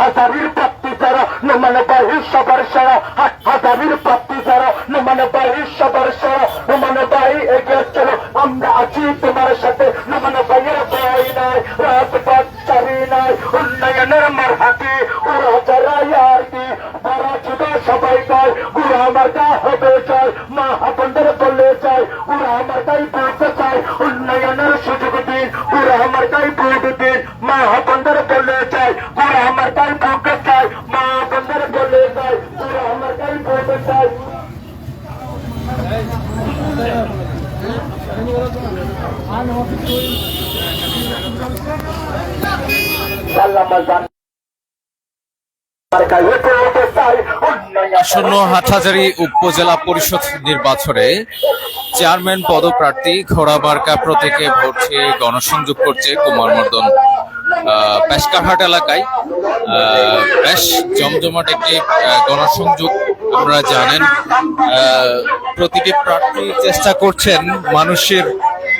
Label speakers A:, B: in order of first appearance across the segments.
A: হাজারির প্রাপ্তি যারা নমান বাহির সবার সেরা। হাজারির প্রাপ্তি যারা নমান বাহির সবার সেরা। নমান বাহি এগিয়ে চলো, আমরা আছি তোমার সাথে। নমান বাহির বাই নাই, রাজপথ চারি নাই, উন্নয়নের মারহাটি, ওরা যারা ইয়ার কি। বড় ছোট সবাই গায় গুড়া আমার গা হবে চাই মা হাবন্দের বলে চাই গুড়া আমার
B: আসন্ন হাটহাজারী উপজেলা পরিষদ নির্বাচনে চেয়ারম্যান পদপ্রার্থী ঘোড়াবার্কা প্রতীকে ভোট চেয়ে গণসংযোগ করছে কুমারমর্দন পেশকারহাট এলাকায় বেশ জমজমাট একটি গণসংযোগ আপনারা জানেন প্রতিটি প্রার্থী চেষ্টা করছেন মানুষের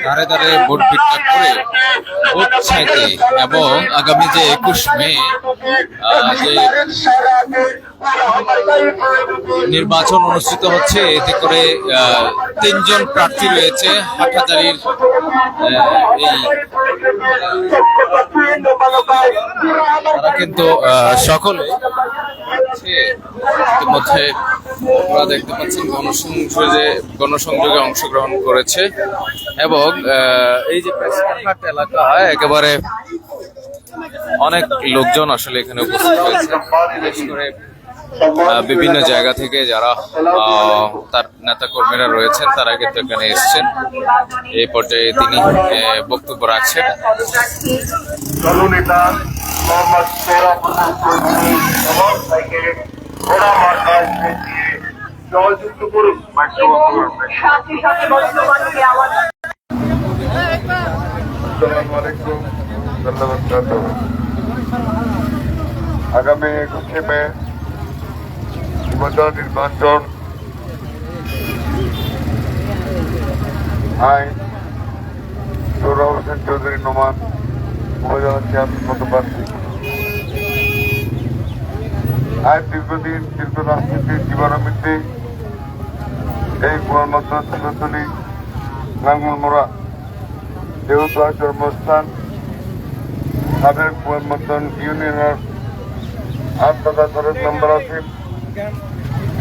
B: ধারে ধারে ভোট ভিক্ষা করে ভোট ছাইতে এবং আগামী যে একুশ মে যে নির্বাচন অনুষ্ঠিত হচ্ছে, এতে করে তিনজন প্রার্থী রয়েছে, হাটহাজারির এই, তারা কিন্তু সকলে ইতিমধ্যে আপনারা দেখতে পাচ্ছেন গণসংযোগে গণসংযোগে অংশগ্রহণ করেছে এবং এই যে প্রেসঘাট এলাকা, একেবারে অনেক লোকজন আসলে এখানে উপস্থিত হয়েছে। বিশেষ করে বিভিন্ন জায়গা থেকে যারা আহ, তার নেতা কর্মীরা রয়েছেন তারা কিন্তু এখানে এসেছেন। এই পর্যায়ে তিনি বক্তব্য রাখছেন।
C: দলনেতা মোহাম্মদ করুন
D: সাথে সাথে
C: ধন্যবাদ। আগামী একুশে মে উপজেলা নির্বাচন আইন সৌরভ হোসেন চৌধুরী নোমান উপজেলা চেয়ারম্যান পদপ্রার্থী। আজ দীর্ঘদিন দীর্ঘ রাজনীতির জীবনমিতি, এই কুয়ারমত শিবতলী লাঙ্গুল মোড়া। যেহেতু আর জন্মস্থান সাবেক মতন ইউনিয়নের আট খরচ নম্বর আছে।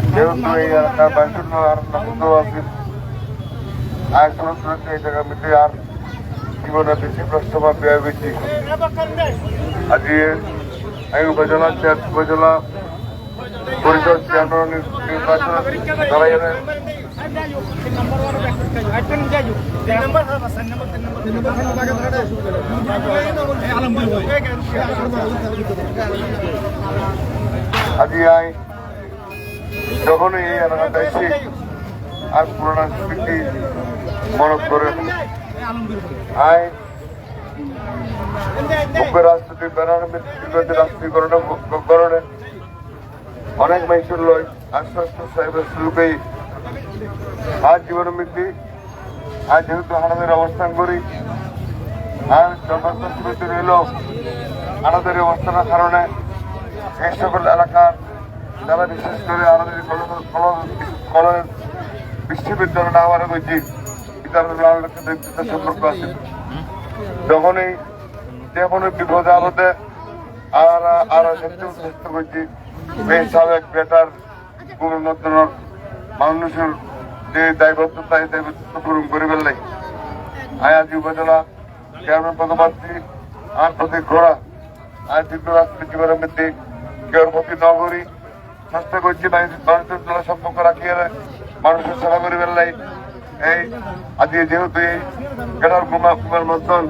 C: যেহেতু এই এলাকার বাইশন্ন আর আছে আর খরচ রয়েছে এই জায়গা মিটে আর জীবনে বেশি প্রশ্ন বা ব্যয় বেশি আজকে এই উপজেলা উপজেলা এখানে আয় যখন এই এলাকাটা এসে আর পুরোনো স্মৃতি মনে করে আয়। মুখ্য রাজনীতি বেড়ানোর রাষ্ট্রীকরণ করণে অনেক মাইসুর লয়। আশ্বস্ত সাহেবের সুযোগেই আজ জীবন মৃত্যু আজ যেহেতু হানাদের অবস্থান করি, আর স্মৃতি রইল হানাদের অবস্থানের কারণে এই সকল এলাকার যারা বিশেষ করে আমাদের কলেজ বিশ্ববিদ্যালয় না আমার হয়েছি সম্পর্ক আছে। যখনই যে কোনো বিপদে আপদে আর আর সত্যি করছি সাবেক বেটার মানুষের যে দায়বদ্ধতা, এই দায়বদ্ধ পূরণ করে ফেললে আয়াজি উপজেলা চেয়ারম্যান পদপ্রার্থী আর প্রতি ঘোড়া, আজ দীর্ঘ রাষ্ট্রীয় জীবনের মধ্যে নগরী চেষ্টা করছি মানুষের জন্য সম্পর্ক রাখিয়ে মানুষের সেবা করে ফেললাই এই আজকে যেহেতু এই গেটার কুমার কুমার মন্থন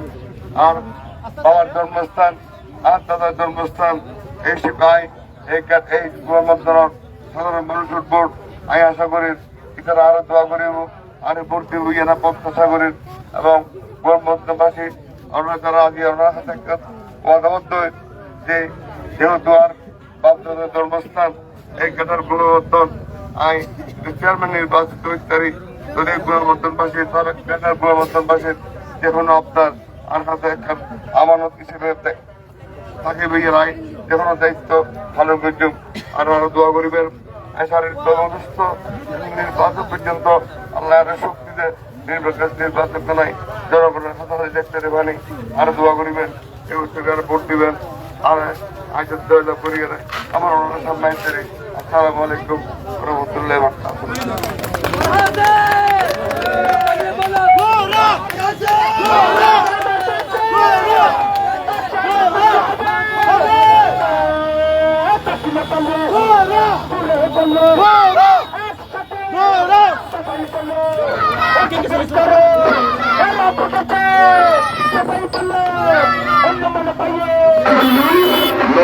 C: আর বাবার জন্মস্থান আর দাদার জন্মস্থান, এই শিকায় এই এই কুমার মন্থনের সাধারণ মানুষের ভোট আমি আশা করি এখানে আরও দোয়া করিব, আর ভোট দিব ইয়ে প্রত্যাশা করেন এবং কুমার মন্থনবাসী আমরা যারা আগে ওনার সাথে ওয়াদাবদ্ধ যে যেহেতু আর বাপ জন্মস্থান এই গেটার গুণবর্ধন আই চেয়ারম্যান নির্বাচিত ইত্যাদি যদি গুণবর্ধন পাশে তার গেটার গুণবর্ধন পাশে যে কোনো আপনার আর হাতে আমানত হিসেবে থাকে বিয়ে রায় যে কোনো দায়িত্ব, ভালো করছেন আর আরও দোয়া এই শারীরিক অসুস্থ নির্বাচন পর্যন্ত আল্লাহর শক্তিতে নির্বাচন নাই জনগণের হাতে দেখতে দেবেন, আরও দোয়া করিবেন এই আরও ভোট দিবেন। আর আইসব দয়া করিয়ে আমার ওনার সামনে আসসালামু আলাইকুম রহমতুল্লাহ বারকাতুহু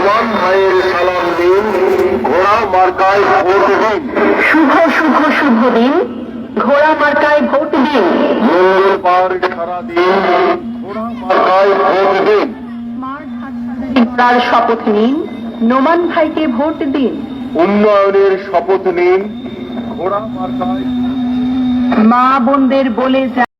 E: নবান ভাইয়ের সালাম দিন ঘোড়া মার্কায় ভোট দিন।
F: শুভ শুভ শুভ দিন ঘোড়া মার্কায় ভোট দিন।
E: মঙ্গল পার সারা দিন ঘোড়া মার্কায় ভোট দিন।
F: তার শপথ নিন নোমান ভাইকে ভোট দিন।
E: উন্নয়নের শপথ নিন ঘোড়া মার্কায়।
F: মা বোনদের বলে যা